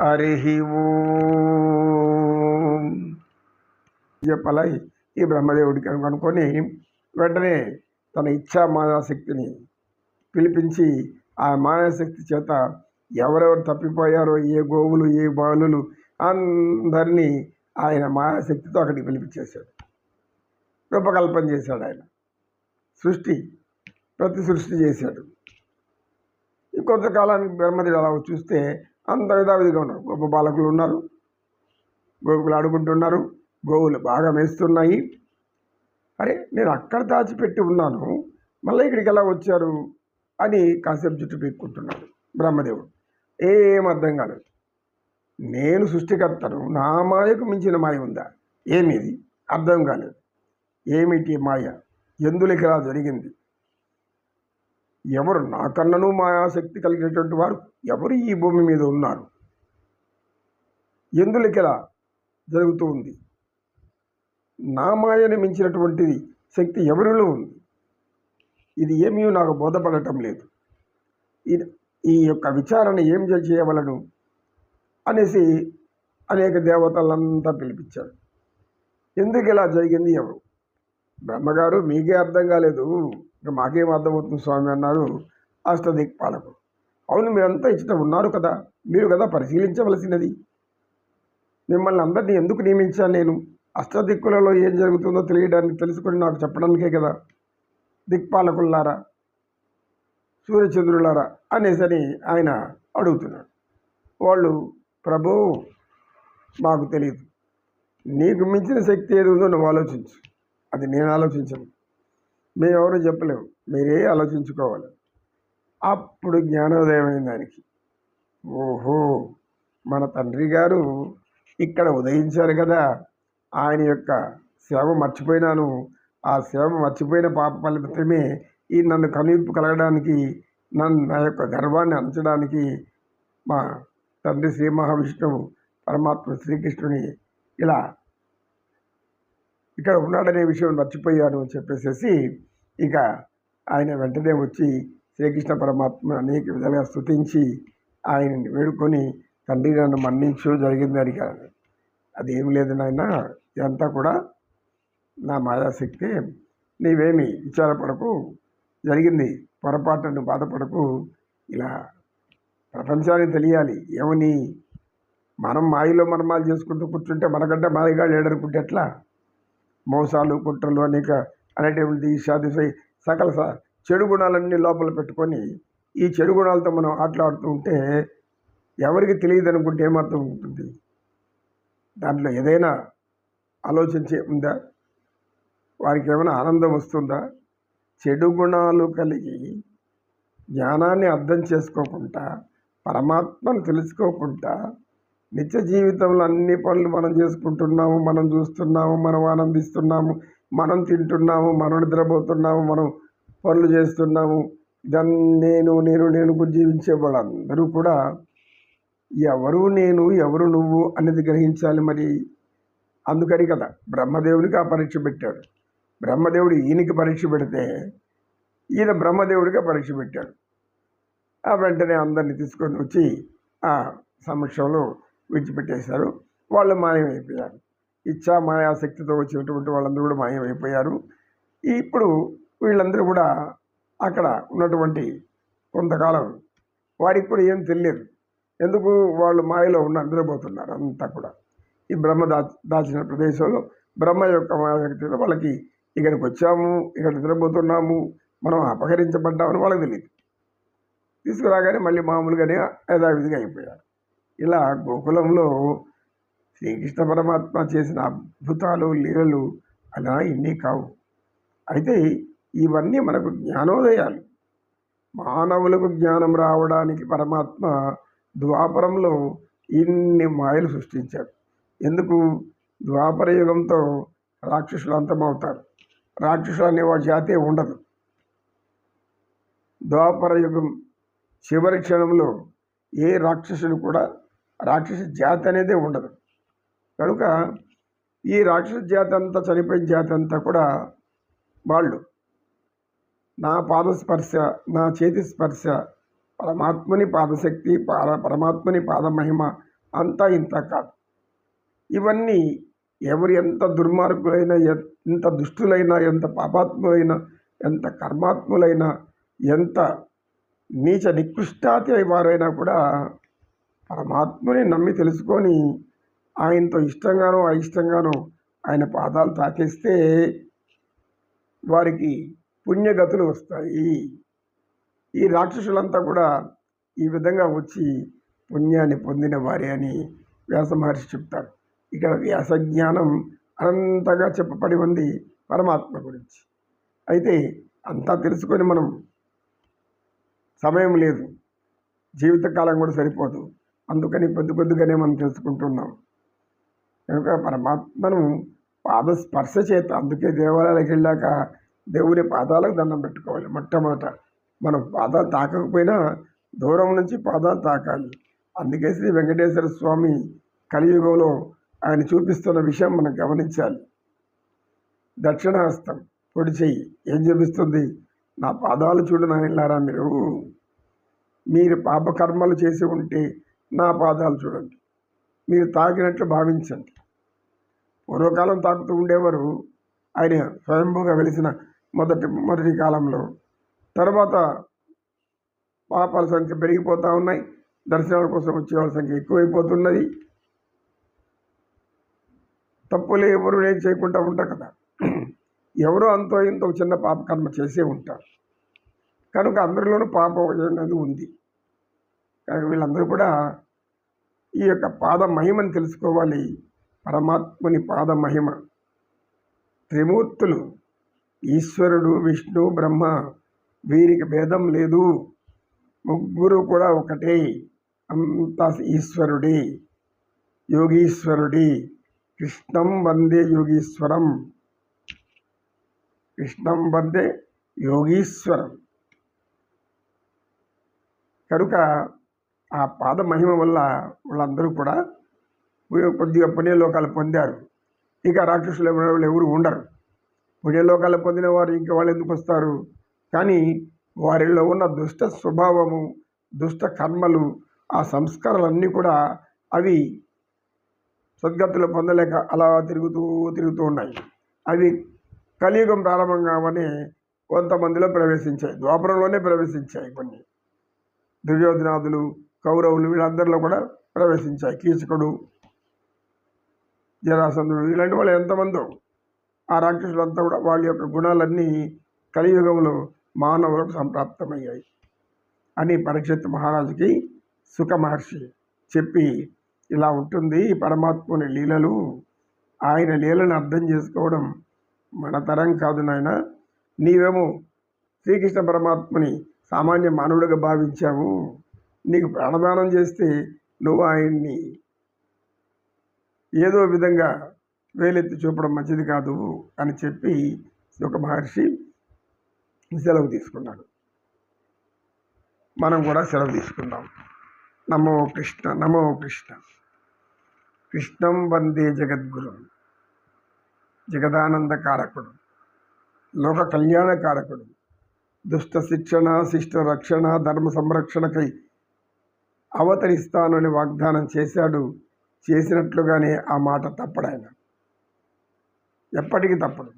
హరి ఓం. చెప్పాలా ఈ బ్రహ్మదేవుడికి అనుకొని వెంటనే తన ఇచ్ఛా మానశక్తిని పిలిపించి ఆ మానశక్తి చేత ఎవరెవరు తప్పిపోయారో ఏ గోవులు ఏ బాలులు అందరినీ ఆయన మాయాశక్తితో అక్కడికి పిలిపించేశాడు. రూపకల్పన చేశాడు ఆయన. సృష్టి ప్రతి సృష్టి చేశాడు. ఈ కొంతకాలానికి బ్రహ్మదేవుడు అలా చూస్తే అంత యథావిధిగా ఉన్నారు. గొప్ప బాలకులు ఉన్నారు. గోకులు ఆడుకుంటున్నారు. గోవులు బాగా మేస్తున్నాయి. అరే నేను అక్కడ దాచిపెట్టి ఉన్నాను. మళ్ళీ ఇక్కడికి ఎలా వచ్చారు? అని కాసేపు జుట్టు పీక్కుంటున్నాడు బ్రహ్మదేవుడు. ఏం అర్థం కాలేదు. నేను సృష్టికర్తను నా మాయకు మించిన మాయ ఉందా? ఏమిది అర్థం కాలేదు. ఏమిటి మాయ? ఎందులకి ఇలా జరిగింది? ఎవరు నాకన్నను మాయాశక్తి కలిగినటువంటి వారు ఎవరు ఈ భూమి మీద ఉన్నారు? ఎందులకిలా జరుగుతూ ఉంది? నా మాయని మించినటువంటిది శక్తి ఎవరిలో ఉంది? ఇది ఏమీ నాకు బోధపడటం లేదు. ఈ యొక్క విచారణ ఏం చే- చేయవలను అనేసి అనేక దేవతలంతా పిలిపించాడు ఎందుకు ఇలా జరిగింది ఎవరు? బ్రహ్మగారు మీకే అర్థం కాలేదు. ఇక మాకేం అర్థమవుతుంది స్వామి అన్నారు అష్టదిక్పాలకు అవును మీరంతా ఇచ్చట ఉన్నారు కదా మీరు కదా పరిశీలించవలసినది. మిమ్మల్ని అందరినీ ఎందుకు నియమించాను నేను? అష్టదిక్కులలో ఏం జరుగుతుందో తెలియడానికి తెలుసుకొని నాకు చెప్పడానికే కదా. దిక్పాలకులారా సూర్యచంద్రులారా అనేసని ఆయన అడుగుతున్నాడు. వాళ్ళు ప్రభు మాకు తెలియదు నీకు మించిన శక్తి ఏది ఉందో నువ్వు ఆలోచించు. అది నేను ఆలోచించను. మేమెవరూ చెప్పలేము. మీరే ఆలోచించుకోవాలి. అప్పుడు జ్ఞానోదయం అయిన దానికి. ఓహో! మన తండ్రి గారు ఇక్కడ ఉదయించారు కదా! ఆయన యొక్క సేవ మర్చిపోయినాను. ఆ సేవ మర్చిపోయిన పాప ఫలితమే ఈ నన్ను కనువిప్పు కలగడానికి నన్ను నా యొక్క గర్వాన్ని అంచడానికి మా తండ్రి శ్రీ మహావిష్ణువు పరమాత్మ శ్రీకృష్ణుని ఇలా ఇక్కడ ఉన్నాడనే విషయం మర్చిపోయాను అని చెప్పేసేసి ఇక ఆయన వెంటనే వచ్చి శ్రీకృష్ణ పరమాత్మ అనేక విధాలుగా స్తుతించి ఆయనని వేడుకొని తండ్రి నన్ను మన్నించు జరిగింది అని కాదు అదేం లేదు నాయన ఇదంతా కూడా నా మాయాశక్తి. నీవేమి విచారపడకు జరిగింది పొరపాటును బాధపడకు. ఇలా ప్రపంచానికి తెలియాలి ఏమని? మనం మాయలో మర్మాలు చేసుకుంటూ కూర్చుంటే మనకంటే మాయగా లేడనుకుంటే ఎట్లా? మోసాలు కుట్రలు అనేక అనేటువంటి ఈషాదిశై సకల స- చెడు గుణాలన్నీ లోపల పెట్టుకొని ఈ చెడు గుణాలతో మనం ఆటలాడుతూ ఉంటే ఎవరికి తెలియదు అనుకుంటే ఏమర్థం ఉంటుంది? దాంట్లో ఏదైనా ఆలోచించే ఉందా? వారికి ఏమైనా ఆనందం వస్తుందా? చెడు గుణాలు కలిగి జ్ఞానాన్ని అర్థం చేసుకోకుండా పరమాత్మను తెలుసుకోకుండా నిత్య జీవితంలో అన్ని పనులు మనం చేసుకుంటున్నాము మనం చూస్తున్నాము మనం ఆనందిస్తున్నాము మనం తింటున్నాము మనం నిద్రపోతున్నాము మనం పనులు చేస్తున్నాము. ఇదన్నీ నేను నేను నేను జీవించే వాళ్ళందరూ కూడా ఎవరు నేను ఎవరు నువ్వు అనేది గ్రహించాలి మరి. అందుకని కదా బ్రహ్మదేవునికి ఆ పరీక్ష పెట్టాడు. బ్రహ్మదేవుడు ఈయనకి పరీక్ష పెడితే ఈయన బ్రహ్మదేవుడిగా పరీక్ష పెట్టాడు. ఆ వెంటనే అందరిని తీసుకొని వచ్చి ఆ సమక్షంలో విడిచిపెట్టేశారు. వాళ్ళు మాయమైపోయారు. ఇచ్చా మాయాశక్తితో వచ్చినటువంటి వాళ్ళందరూ కూడా మాయమైపోయారు. ఇప్పుడు వీళ్ళందరూ కూడా అక్కడ ఉన్నటువంటి కొంతకాలం వారికి కూడా ఏం తెలియదు. ఎందుకు వాళ్ళు మాయలో ఉన్న నిద్రపోతున్నారు అంతా కూడా. ఈ బ్రహ్మ దా దాచిన ప్రదేశంలో బ్రహ్మ యొక్క మాయాశక్తితో వాళ్ళకి ఇక్కడికి వచ్చాము ఇక్కడ నిద్రపోతున్నాము మనం అపహరించబడ్డామని వాళ్ళకి తెలియదు తీసుకురాగానే మళ్ళీ మామూలుగానే యథావిధిగా అయిపోయారు. ఇలా గోకులంలో శ్రీకృష్ణ పరమాత్మ చేసిన అద్భుతాలు లీలలు అలా ఇన్ని కావు. అయితే ఇవన్నీ మనకు జ్ఞానోదయాలు. మానవులకు జ్ఞానం రావడానికి పరమాత్మ ద్వాపరంలో ఇన్ని మాయలు సృష్టించాడు. ఎందుకు? ద్వాపర యుగంతో రాక్షసులు అంతమవుతారు. రాక్షసులు అనే వాడి జాతే ఉండదు. ద్వాపర యుగం చివరి క్షణంలో ఏ రాక్షసుడు కూడా రాక్షస జాతి అనేది ఉండదు. కనుక ఈ రాక్షస జాతి అంతా చనిపోయిన జాతి అంతా కూడా వాళ్ళు నా పాదస్పర్శ నా చేతి స్పర్శ పరమాత్మని పాదశక్తి పాద పరమాత్మని పాదమహిమ అంతా ఇంత కాదు. ఇవన్నీ ఎవరు ఎంత దుర్మార్గులైనా ఎంత దుష్టులైనా ఎంత పాపాత్ములైనా ఎంత కర్మాత్ములైనా ఎంత నీచ నికృష్టాతి వారైనా కూడా పరమాత్మని నమ్మి తెలుసుకొని ఆయనతో ఇష్టంగానో అయిష్టంగానో ఆయన పాదాలు తాకేస్తే వారికి పుణ్యగతులు వస్తాయి. ఈ రాక్షసులంతా కూడా ఈ విధంగా వచ్చి పుణ్యాన్ని పొందిన వారే అని వ్యాస మహర్షి చెప్తారు. ఇక్కడ వ్యాస జ్ఞానం అనంతగా చెప్పబడి ఉంది పరమాత్మ గురించి. అయితే అంతా తెలుసుకొని మనం సమయం లేదు. జీవితకాలం కూడా సరిపోదు. అందుకని కొద్ది కొద్దిగానే మనం తెలుసుకుంటున్నాం. కనుక పరమాత్మను పాద స్పర్శ చేత అందుకే దేవాలయాలకు వెళ్ళాక దేవుని పాదాలకు దండం పెట్టుకోవాలి. మొట్టమొదట మనం పాదాలు తాకకపోయినా దూరం నుంచి పాదాలు తాకాలి. అందుకే శ్రీ వెంకటేశ్వర స్వామి కలియుగంలో ఆయన చూపిస్తున్న విషయం మనం గమనించాలి. దక్షిణహస్తం పొడి చెయ్యి ఏం చూపిస్తుంది? నా పాదాలు చూడు నాయనలారా మీరు. మీరు పాపకర్మలు చేసి ఉంటే నా పాదాలు చూడండి. మీరు తాకినట్లు భావించండి. పూర్వకాలం తాకుతూ ఉండేవారు. ఆయన స్వయంభూగా వెలిసిన మొదటి మొదటి కాలంలో. తర్వాత పాపాల సంఖ్య పెరిగిపోతూ ఉన్నాయి. దర్శనాల కోసం వచ్చేవాళ్ళ సంఖ్య ఎక్కువైపోతున్నది. తప్పులు ఎవరు ఏం చేయకుండా ఉంటారు కదా. ఎవరో అంతో ఇంతో చిన్న పాప కర్మ చేసే ఉంటారు. కనుక అందరిలోనూ పాపం అనేది ఉంది. వీళ్ళందరూ కూడా ఈ యొక్క పాద మహిమని తెలుసుకోవాలి. పరమాత్ముని పాద మహిమ త్రిమూర్తులు. ఈశ్వరుడు విష్ణు బ్రహ్మ వీరికి భేదం లేదు. ముగ్గురు కూడా ఒకటే. అంత ఈశ్వరుడి. యోగీశ్వరుడి. కృష్ణం వందే యోగీశ్వరం. కృష్ణం వందే యోగీశ్వరం. కనుక ఆ పాద మహిమ వల్ల వాళ్ళందరూ కూడా కొద్దిగా పుణ్యలోకాలు పొందారు. ఇక రాక్షసులు ఎవరు ఎవరు ఉండరు. పుణ్యలోకాలు పొందిన వారు ఇంకా వాళ్ళు ఎందుకు వస్తారు? కానీ వారిలో ఉన్న దుష్ట స్వభావము దుష్ట కర్మలు ఆ సంస్కారాలన్నీ కూడా అవి సద్గతులు పొందలేక అలా తిరుగుతూ తిరుగుతూ ఉన్నాయి. అవి కలియుగం ప్రారంభం కావని కొంతమందిలో ప్రవేశించాయి. ద్వాపరంలోనే ప్రవేశించాయి కొన్ని. దుర్యోధనాదులు కౌరవులు వీళ్ళందరిలో కూడా ప్రవేశించాయి. కీచకుడు జరాసంధుడు ఇలాంటి వాళ్ళు ఎంతమందో. ఆ రాక్షసులంతా కూడా వాళ్ళ యొక్క గుణాలన్నీ కలియుగంలో మానవులకు సంప్రాప్తమయ్యాయి. అని పరీక్షిత్ మహారాజుకి సుఖ మహర్షి చెప్పి ఇలా ఉంటుంది పరమాత్ముని లీలలు. ఆయన లీలను అర్థం చేసుకోవడం మన తరం కాదు నాయన. నీవేమో శ్రీకృష్ణ పరమాత్మని సామాన్య మానవుడిగా భావించావు. నీకు ప్రాణదానం చేస్తే నువ్వు ఆయన్ని ఏదో విధంగా వేలెత్తి చూపడం మంచిది కాదు అని చెప్పి ఒక మహర్షి సెలవు తీసుకున్నాడు. మనం కూడా సెలవు తీసుకుందాం. నమో కృష్ణ నమో కృష్ణ. కృష్ణం వందే జగద్గురు. జగదానంద కారకుడు. లోక కళ్యాణ కారకుడు. దుష్ట శిక్షణ శిష్ట రక్షణ ధర్మ సంరక్షణకై అవతరిస్తానని వాగ్దానం చేశాడు. చేసినట్లుగానే ఆ మాట తప్పడాయన ఎప్పటికీ తప్పడు.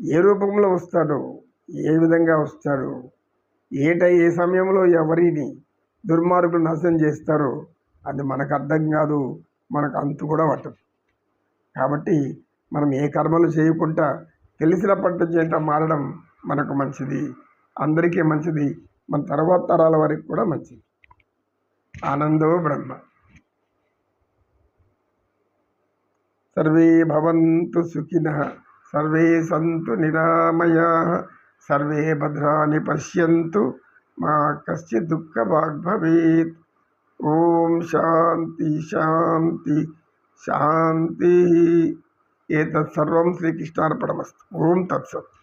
ఏ రూపంలో వస్తాడో ఏ విధంగా వస్తాడో ఏట ఏ సమయంలో ఎవరిని దుర్మార్గులు నాశనం చేస్తారో అది మనకు అర్థం కాదు మనకు అంతు కూడా పట్టదు. కాబట్టి మనం ఏ కర్మలు చేయకుండా తెలిసిన పట్టు చేత మారడం మనకు మంచిది. అందరికీ మంచిది. మన తర్వాత తరాల వారికి కూడా మంచిది. आनंदो ब्रह्म। सर्वे भवन्तु सुखिनः, सर्वे सन्तु निरामयाः, सर्वे भद्राणि पश्यन्तु, मा कश्चित् दुःखभाग् भवेत्। ॐ शान्ति शान्ति, शान्तिः। एतत् सर्वं श्रीकृष्णार्पणमस्तु। ॐ तत्सत्।